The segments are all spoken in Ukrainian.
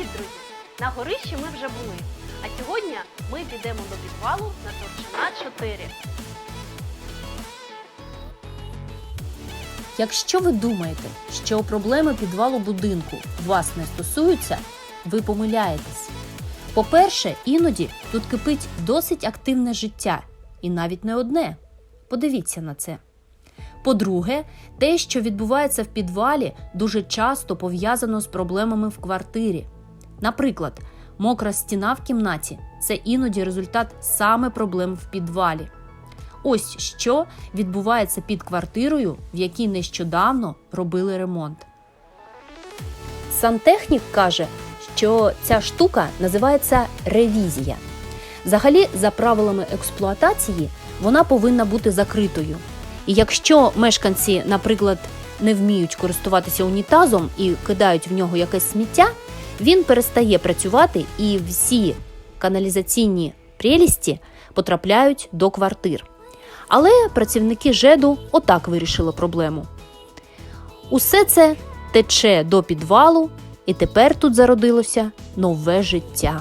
Привіт, друзі! На горищі ми вже були. А сьогодні ми підемо до підвалу на Торчина 4. Якщо ви думаєте, що проблеми підвалу будинку вас не стосуються, ви помиляєтесь. По-перше, іноді тут кипить досить активне життя, і навіть не одне. Подивіться на це. По-друге, те, що відбувається в підвалі, дуже часто пов'язано з проблемами в квартирі. Наприклад, мокра стіна в кімнаті це іноді результат саме проблем в підвалі. Ось що відбувається під квартирою, в якій нещодавно робили ремонт. Сантехнік каже, що ця штука називається ревізія. Взагалі, за правилами експлуатації, вона повинна бути закритою. І якщо мешканці, наприклад, не вміють користуватися унітазом і кидають в нього якесь сміття, він перестає працювати і всі каналізаційні прелісті потрапляють до квартир. Але працівники ЖЕДу отак вирішили проблему. Усе це тече до підвалу, і тепер тут зародилося нове життя.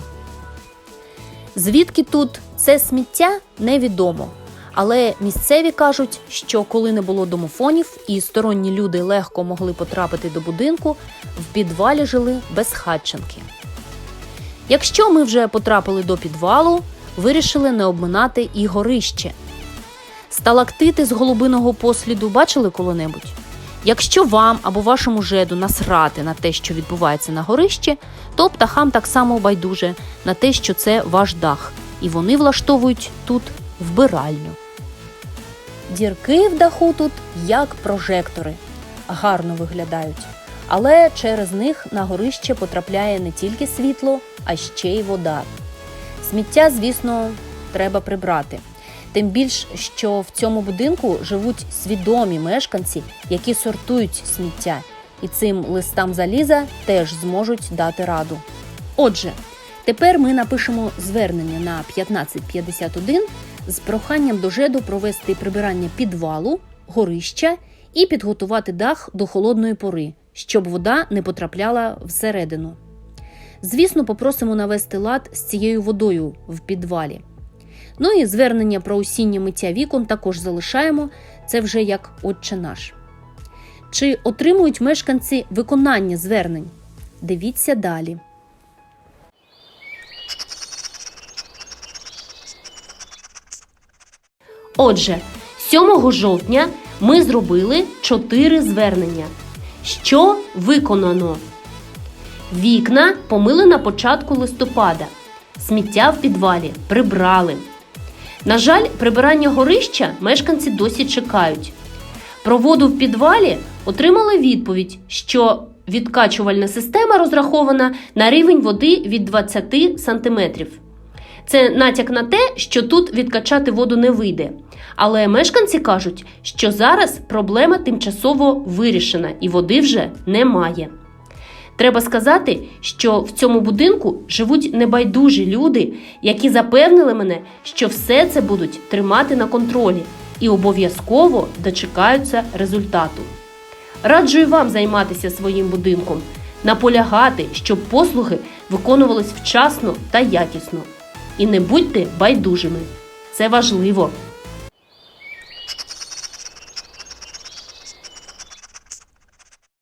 Звідки тут це сміття невідомо. Але місцеві кажуть, що коли не було домофонів і сторонні люди легко могли потрапити до будинку, в підвалі жили безхатченки. Якщо ми вже потрапили до підвалу, вирішили не обминати і горище. Сталактити з голубиного посліду бачили коли-небудь? Якщо вам або вашому жеду насрати на те, що відбувається на горищі, то птахам так само байдуже на те, що це ваш дах, і вони влаштовують тут вбиральню. Дірки в даху тут як прожектори, гарно виглядають. Але через них на горище потрапляє не тільки світло, а ще й вода. Сміття, звісно, треба прибрати. Тим більш, що в цьому будинку живуть свідомі мешканці, які сортують сміття, і цим листам заліза теж зможуть дати раду. Отже, тепер ми напишемо звернення на 1551 з проханням до ЖЕДу провести прибирання підвалу, горища і підготувати дах до холодної пори, щоб вода не потрапляла всередину. Звісно, попросимо навести лад з цією водою в підвалі. Ну і звернення про осіннє миття вікон також залишаємо. Це вже як отче наш. Чи отримують мешканці виконання звернень? Дивіться далі. Отже, 7 жовтня ми зробили 4 звернення. Що виконано? Вікна помили на початку листопада. Сміття в підвалі прибрали. На жаль, прибирання горища мешканці досі чекають. Про воду в підвалі отримали відповідь, що відкачувальна система розрахована на рівень води від 20 см. Це натяк на те, що тут відкачати воду не вийде. Але мешканці кажуть, що зараз проблема тимчасово вирішена і води вже немає. Треба сказати, що в цьому будинку живуть небайдужі люди, які запевнили мене, що все це будуть тримати на контролі і обов'язково дочекаються результату. Раджу і вам займатися своїм будинком, наполягати, щоб послуги виконувались вчасно та якісно. І не будьте байдужими. Це важливо.